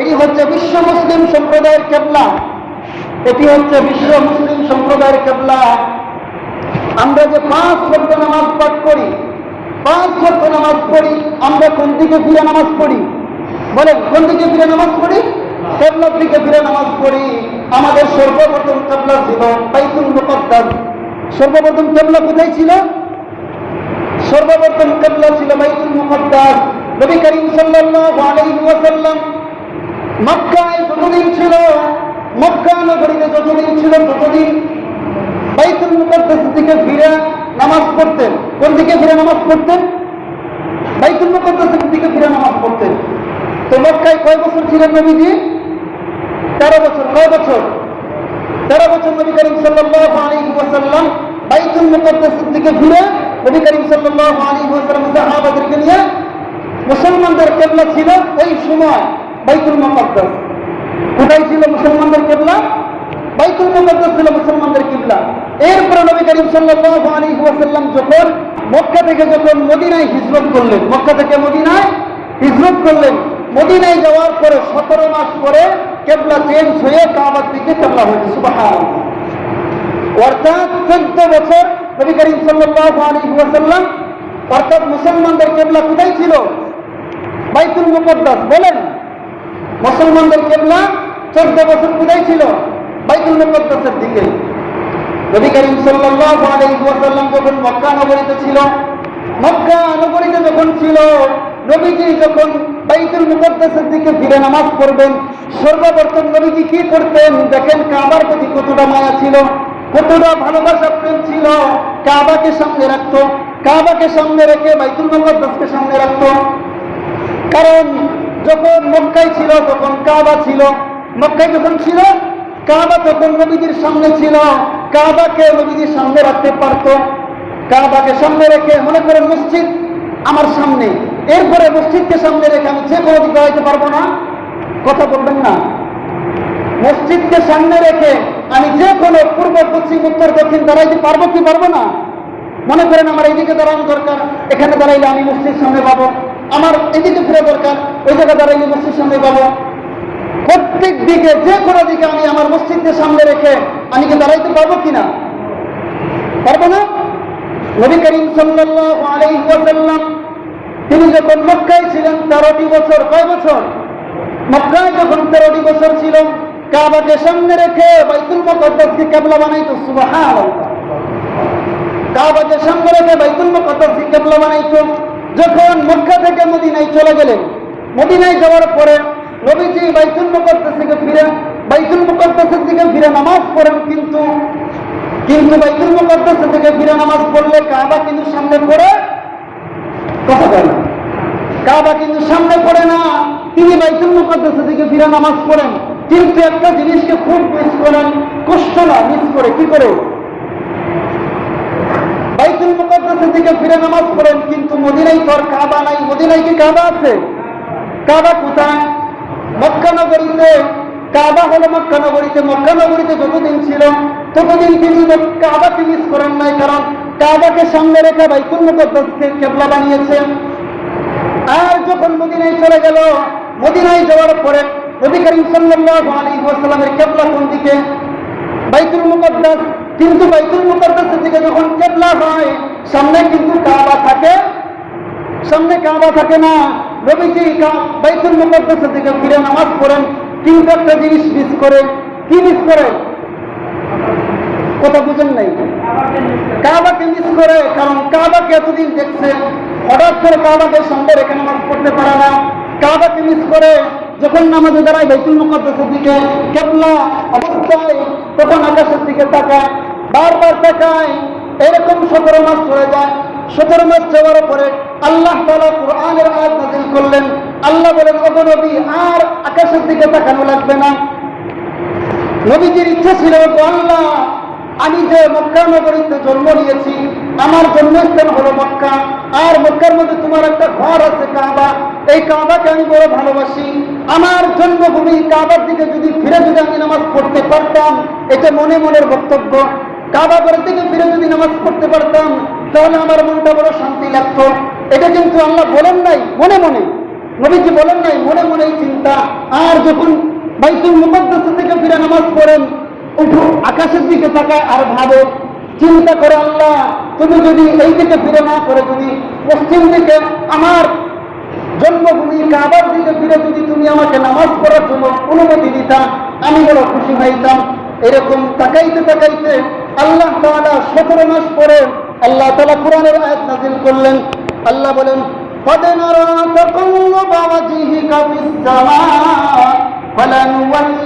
এটি হচ্ছে বিশ্ব মুসলিম সম্প্রদায়ের কেবলা। এটি হচ্ছে বিশ্ব মুসলিম সম্প্রদায়ের কেবলা। আমরা যে পাঁচ ভক্ত নামাজ পাঠ করি, পাঁচ ভক্ত নামাজ পড়ি, আমরা কোন দিকে ফিরে নামাজ পড়ি? বলে, কোন দিকে ফিরে নামাজ পড়ি? কেবলার দিকে ফিরে নামাজ পড়ি। আমাদের সর্বপ্রথম কেবলা ছিল বাইতুল মুকদ্দাস। সর্বপ্রথম কেবলা কোথায় ছিল? সর্বপ্রথম কেবলা ছিল বাইতুল মুকদ্দাস। নবী করিম সাল্লাল্লাহু আলাইহি ওয়াসাল্লাম মক্কায় যতদিন ছিল, মক্কা নগরীতে যতদিন ছিল, ততদিন বাইতুল মুকদ্দাস দিকে ফিরে নামাজ পড়তেন। কোন দিকে ফিরে নামাজ পড়তেন? বাইতুল মুকদ্দাসের দিকে ফিরে নামাজ পড়তেন। তো মক্কায় কয় বছর ছিলেন নবীজি? তেরো বছর কয় বছর। তেরো বছর নবী করিম সাল্লাল্লাহু আলাইহি ওয়াসাল্লাম বাইতুল মুকদ্দাসের দিকে ফিরে নবী করিম সাল্লাল্লাহু আলাইহি ওয়াসাল্লাম সাহাবাদেরকে নিয়ে মুসলমানদের কেবলা ছিল ওই সময়। বাইতুল মুকদ্দাস। কোথায় ছিল মুসলমানদের কেবলা? বাইতুল মুকদ্দাস ছিল মুসলমানদের কিবলা। এরপরে নবী করিম সাল্লাল্লাহু আলাইহি ওয়াসাল্লাম যখন মক্কা থেকে যখন মদিনায় হিজরত করলেন, মক্কা থেকে মদিনায় হিজরত করলেন, মদিনায় যাওয়ার পরে সতেরো মাস পরে কেবলা চেঞ্জ হয়ে কাবার দিকে কেবলা হয়েছে সুবাহান অর্থাৎ চোদ্দ বছর নবী করিম সাল্লাল্লাহু আলাইহি ওয়াসাল্লাম, অর্থাৎ মুসলমানদের কেবলা কোথায় ছিল? বাইতুল মুকদ্দাস। বলেন মুসলমানদের কেবলা চোদ্দ বছর কোথায় ছিল বাইতুল মুকদ্দাসের দিকে। নবী করিম সাল্লাল্লাহু আলাইহি ওয়াসাল্লাম যখন মক্কা নগরীতে ছিল, মক্কা নগরীতে যখন ছিল, নবীজি যখন বাইতুল মুকদ্দাসের দিকে ফিরে নামাজ পড়বেন, সর্বপ্রথম নবীজি কি করতেন? দেখেন কাবার প্রতি কতটা মায়া ছিল, কতটা ভালোবাসা প্রেম ছিল। কাবাকে সামনে রাখতো, কাবাকে সামনে রেখে বাইতুল মুকদ্দাসকে সামনে রাখতো। কারণ যখন মক্কায় ছিল, তখন কাবা ছিল। মক্কায় যখন ছিল, কাবা তখন নবীজির সামনে ছিল। কাবাকে নবীজির সামনে রাখতে পারতো। কাবাকে সামনে রেখে মনে করেন মসজিদ আমার সামনে। এরপরে মসজিদকে সামনে রেখে আমি যে কোনো দিকে দাঁড়াইতে পারব না। কথা বলবেন না। মসজিদকে সামনে রেখে আমি যে কোনো পূর্ব, পশ্চিম, উত্তর, দক্ষিণ দাঁড়াইতে পারব কি পারব না? মনে করেন আমার এইদিকে দাঁড়ানো দরকার, এখানে দাঁড়াইলে আমি মসজিদ সামনে পাবো। আমার এদিকে ফিরে দরকার ওই জায়গায় দাঁড়াইলে মসজিদ সামনে পাবো প্রত্যেক দিকে, যে কোনো দিকে আমি আমার মসজিদকে সামনে রেখে আমি কি দাঁড়াইতে পারব কিনা? পারব না? নবী করিম ওয়াসাল্লাম, তিনি যখন মক্কায় ছিলেন, তেরোটি বছর, কয় বছর? মক্কায় যখন তেরোটি বছর ছিল, কাবাকে সামনে রেখে বাইতুল মুকদ্দাসকে কেবলা বানাইতো, সুবহানাল্লাহ। কাবাকে সামনে রেখে বাইতুল মুকদ্দাসকে কেবলা বানাইতো, যখন মক্কা থেকে মদিনায় চলে গেলেন মদিনায় যাওয়ার পরে নবীজি বাইতুল মুকদ্দাস থেকে ফিরে, বাইতুল মুকদ্দাসের দিকে ফিরে নামাজ পড়েন, কিন্তু কিন্তু বাইতুল মুকদ্দাস থেকে ফিরে নামাজ পড়লে কাবা কিন্তু সামনে পড়ে কথা বলে কাবা কিন্তু সামনে পড়ে না, তিনি বাইতুল মুকদ্দাস থেকে ফিরে নামাজ পড়েন। কিন্তু একটা জিনিসকে খুব মিস করেন কষ্ট না মিস করে, কি করে? বাইতুল মুকদ্দাসের দিকে ফিরে নামাজ পড়েন, কিন্তু মদিনায় তো আর কাবা নাই। মদিনায় কি কাবা আছে? কাবা কোথায়? মক্কা নগরীতে। কাবা হলো মক্কা নগরীতে। মক্কা নগরীতে যতদিন ছিল, ততদিন তিনি কাবাকে মিস করেন নাই, কারণ কাবাকে সামনে রেখে বাইতুল মুকদ্দাসকে কেবলা বানিয়েছেন আর যখন মদিনায় চলে গেল, মদিনায় যাওয়ার পরে নবী করিম সাল্লাল্লাহু কেবলা কোন দিকে? বাইতুল মুকদ্দাস। কিন্তু বাইতুল মুকদ্দাসের দিকে যখন কেবলা হয়, সামনে কিন্তু কাবা থাকে সামনে কাঁদা থাকে না, নবীজি বাইতুল মুকদ্দাসের দিকে ফিরে নামাজ পড়েন কিন্তু একটা জিনিস মিস করে। কি মিস করে? কথা বুঝেন নাই? কাবাকে মিস করে, কারণ কাবাকে এতদিন দেখছে, হঠাৎ করে কাবাকে সামনে রেখে নামাজ পড়তে পারে না। কাবাকে মিস করে, যখন নামাজে দাঁড়ায় বাইতুল মুকদ্দাসের দিকে, কেবলা অবস্থায় তখন আকাশের দিকে তাকায়, বারবার তাকায়, এরকম সতেরো মাস চলে যায়। সতেরো মাস যাওয়ার পরে আল্লাহ তালা কোরআনের আয়াত নাজিল করলেন। আল্লাহ বলেন অগনবী আর আকাশের দিকে তাকানো লাগবে না। নবীজির ইচ্ছা ছিল আল্লাহ, আমি যে মক্কা নগরীতে জন্ম নিয়েছি, আমার জন্মস্থান হলো মক্কা। আর মক্কার মধ্যে তোমার একটা ঘর আছে, কাবা। এই কাবাকে আমি বড় ভালোবাসি। আমার জন্মভূমি কাবার দিকে যদি ফিরে যদি আমি নামাজ পড়তে পারতাম, এটা মনে মনের বক্তব্য। কাবা ঘরের দিকে ফিরে যদি নামাজ পড়তে পারতাম তাহলে আমার মনটা বড় শান্তি লাগতো। এটা কিন্তু আল্লাহ বলেন নাই, মনে মনে। নবীজি বলেন নাই, মনে মনেই চিন্তা। আর যখন বাইতুল মুকদ্দাস থেকে ফিরে নামাজ পড়েন, উঠো, আকাশের দিকে তাকায় আর ভাবো, চিন্তা করে আল্লাহ, তুমি যদি এই দিকে ফিরে না করে যদি পশ্চিম দিকে আমার জন্মভূমি কাবার দিকে ফিরে যদি তুমি আমাকে নামাজ পড়ার জন্য অনুমতি দিতা, আমি বড় খুশি হইতাম। এরকম তাকাইতে তাকাইতে আল্লাহ তাআলা সতেরো মাস পরে আল্লাহ তাআলা কোরআনের আয়াত নাজিল করলেন আল্লাহ বলেন قد نرى تقلب وجهك في السماء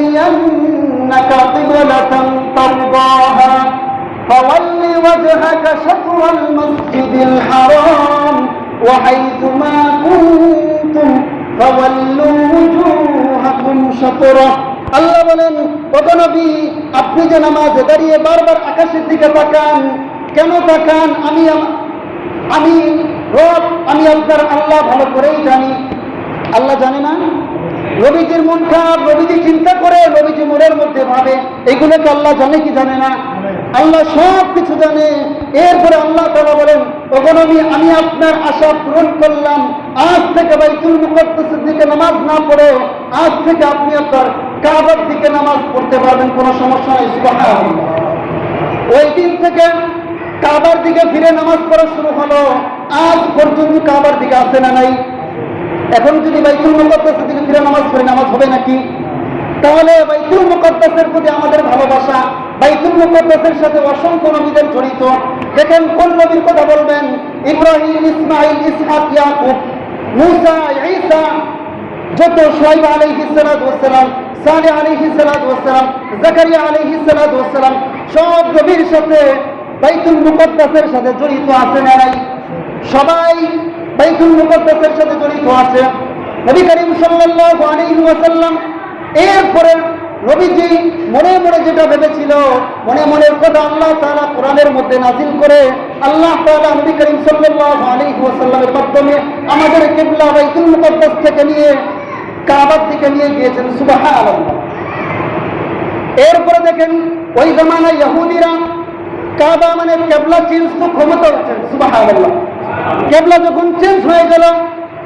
فلنولينك قبلة ترضاها فول وجهك شطر المسجد الحرام وحيث ما كنتم فولوا وجوهكم شطره আল্লাহ বলেন কত নবী আপনি যে নামাজে দাঁড়িয়ে বারবার আকাশের দিকে তাকান কেন তাকান? আমি আমি রব, আমি আপনার আল্লাহ ভালো করেই জানি। আল্লাহ জানে না? রবিজির মন খারাপ, রবিজি চিন্তা করে রবিজি মনের মধ্যে ভাবে, এগুলোকে আল্লাহ জানে কি জানে না? আল্লাহ সব কিছু জানে। এরপরে আল্লাহ তারা বলেন ওগনবী আমি আমি আপনার আশা পূরণ করলাম। আজ থেকে বাইতুল মুকদ্দাসের দিকে নামাজ না পড়ে, আজ থেকে আপনি আপনার কাবার দিকে নামাজ পড়তে পারবেন, কোনো সমস্যা নেই ওই দিন থেকে কাবার দিকে ফিরে নামাজ পড়া শুরু হলো। আজ পর্যন্ত কাবার দিকে আসে না নাই? এখন যদি বাইতুল মুকদ্দাসের দিকে ফিরে নামাজ পড়ি, নামাজ হবে নাকি? তাহলে বাইতুল মুকদ্দাসের প্রতি আমাদের ভালোবাসা, বাইতুল মুকদ্দাসের সাথে অসংখ্য নবীদের জড়িত। দেখেন, কোন নবীর কথা বলবেন? ইব্রাহিম, ইসমাইল, ইসহাক, ইয়াকুব, মুসা, ঈসা, যত সোহাইব ওয়াসসালাম, সালেহ আলাইহিস সালাতু ওয়াসসালাম, জাকারিয়া আলাইহিস সালাতু ওয়াসসালাম, সব নবীর সাথে বাইতুল মুকদ্দাসের সাথে জড়িত আছে না নাই? সবাই বাইতুল মুকদ্দাসের সাথে জড়িত আছে। নবী করিম সাল্লাল্লাহু আলাইহি ওয়াসাল্লাম এরপরে নবীজি মনে মনে যেটা ভেবেছিল, মনে মনের কথা আল্লাহ তাআলা কোরআনের মধ্যে নাজিল করে, আল্লাহ তাআলা নবী করিম সাল্লাল্লাহু আলাইহি ওয়াসাল্লামের মাধ্যমে আমাদের কিবলা বাইতুল মুকদ্দাস থেকে নিয়ে কাবার দিকে নিয়ে গিয়েছেন। সুবহানাল্লাহ। এরপরে দেখেন, ওই জামানায় ইহুদিরা কাবা মানে কেবলা চেঞ্জ তো ক্ষমতা হচ্ছেন সুবহানাল্লাহ। কেবলা যখন চেঞ্জ হয়ে গেল,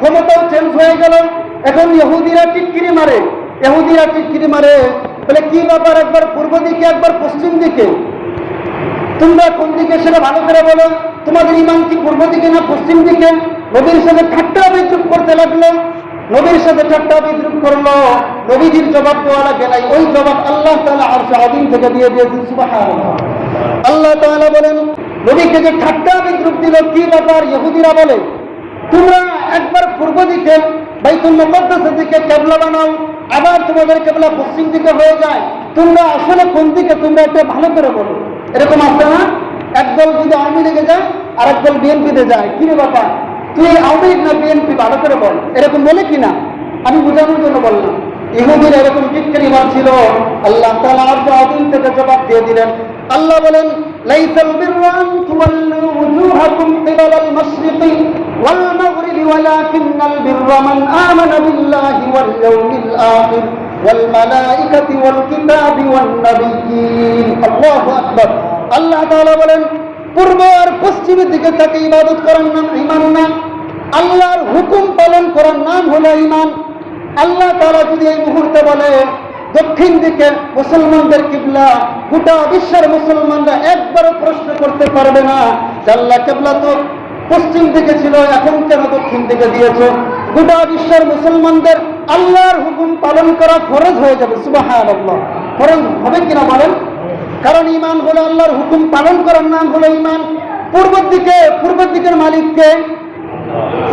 ক্ষমতাও চেঞ্জ হয়ে গেল, এখন ইহুদিরা টিটকিরি মারে। ইহুদিরা টিটকিরি মারে। বলে, কি ব্যাপার একবার পূর্ব দিকে, একবার পশ্চিম দিকে? তোমরা কোন দিকে সেটা ভালো করে বলো। তোমাদের ইমান কি পূর্ব দিকে না পশ্চিম দিকে? নবীর সাথে ঠাট্টা বিদ্রুপ করতে লাগল। নবীর সাথে ঠাট্টা বিদ্রুপ করল। নবীজির জবাব দেওয়া লাগে নাই। ওই জবাব আল্লাহ তাআলা আরশ আদিম থেকে দিয়ে দিয়েছেন, সুবহানাল্লাহ। আল্লাহ বলেন, নবীকে যে ঠাট্টা বিদ্রুপ দিল, কি ব্যাপার? ইহুদিরা বলে, তোমরা একবার পূর্ব দিকে দিকে কেবলা বানাও, আবার তোমাদের কেবলা পশ্চিম দিকে হয়ে যায়। তোমরা আসলে কোন দিকে? তোমরা একটা ভালো করে বলো। এরকম আছে না? একদল যদি আওয়ামী লীগে যায় আর একদল বিএনপিতে যায়। কি রে বাবা তুই আওয়ামী লীগ না বিএনপি ভালো করে বল। এরকম বলে কি না? আমি বোঝানোর জন্য বললাম। ইহুদির এরকম টিটকারি মারছিল। আল্লাহ আরশ আযীম থেকে জবাব দিয়ে দিলেন। আল্লাহ বলেন কিবালাল মাশরিকি ওয়াল মাগরিবি ওয়ালাকিন্নাল বিররা মান আমানা বিল্লাহি ওয়াল ইয়াউমিল আখির ওয়াল মালাইকাতি ওয়াল কিতাবি ওয়ান নাবিয়্যিন। আল্লাহু আকবার। আল্লাহ তাআলা বলেন, পূর্ব আর পশ্চিমের দিকে তাকে ইবাদত করার নাম ঈমান না। আল্লাহর হুকুম পালন করার নাম হলো ঈমান। আল্লাহ তাআলা যদি এই মুহূর্তে বলে দক্ষিণ দিকে মুসলমানদের কিবলা, গোটা বিশ্বের মুসলমানরা একবারও প্রশ্ন করতে পারবে না আল্লাহ কিবলা তো পশ্চিম দিকে ছিল, এখন কেন দক্ষিণ দিকে দিয়েছ? গোটা বিশ্বের মুসলমানদের আল্লাহর হুকুম পালন করা ফরজ হয়ে যাবে, সুবহানাল্লাহ। ফরজ হবে কিনা বলেন? কারণ ইমান হলো আল্লাহর হুকুম পালন করার নাম হলো ইমান পূর্ব দিকে পূর্ব দিকের মালিককে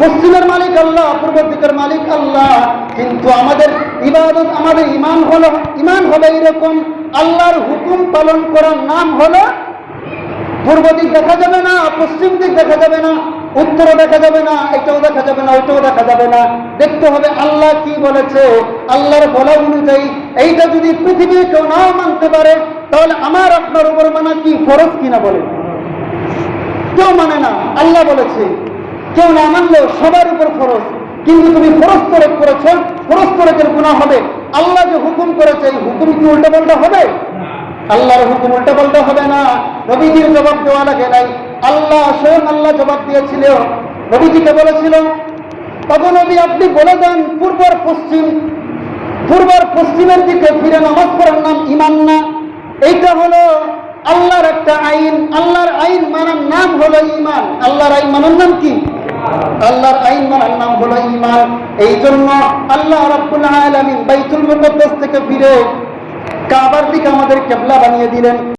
পশ্চিমের মালিক আল্লাহ পূর্ব দিকের মালিক আল্লাহ। কিন্তু আমাদের ইবাদত, আমাদের ইমান হলো ইমান হলো এরকম আল্লাহর হুকুম পালন করার নাম হলো, পূর্ব দিক দেখা যাবে না, পশ্চিম দিক দেখা যাবে না উত্তরও দেখা যাবে না, এটাও দেখা যাবে না ওইটাও দেখা যাবে না। দেখতে হবে আল্লাহ কি বলেছে, আল্লাহর বলা অনুযায়ী এইটা যদি পৃথিবী কেউ নাও মানতে পারে, তাহলে আমার আপনার উপর মানা কি ফরজ কিনা বলে? কেউ মানে না, আল্লাহ বলেছে। কেউ না মানলেও সবার উপর ফরজ। কিন্তু তুমি ফরজ তরক করেছ, ফরজ তরকের গুণা হবে। আল্লাহ যে হুকুম করেছে, এই হুকুম কি উল্টা পাল্টা হবে? আল্লাহর হুকুম উল্টা পাল্টা হবে না। নবীজির জবাব দেওয়া লাগে নাই। আল্লাহ স্বয়ং আল্লাহ জবাব দিয়েছিল নবীজিকে বলেছিল তখন নবী, আপনি বলে দেন, পূর্ব পশ্চিম। পূর্ব পশ্চিমের দিকে ফিরে নামাজ পড়ার নাম ইমান না। এইটা হলো আল্লাহর একটা আইন। আল্লাহর আইন মানার নাম হলো ইমান আল্লাহর আইন মানার নাম কি? আল্লাহর আইন মানার নাম হলো ইমান এই জন্য আল্লাহ রাব্বুল আলামিন বাইতুল মুকদ্দাস থেকে ফিরে কাবার দিকে আমাদের কেবলা বানিয়ে দিলেন।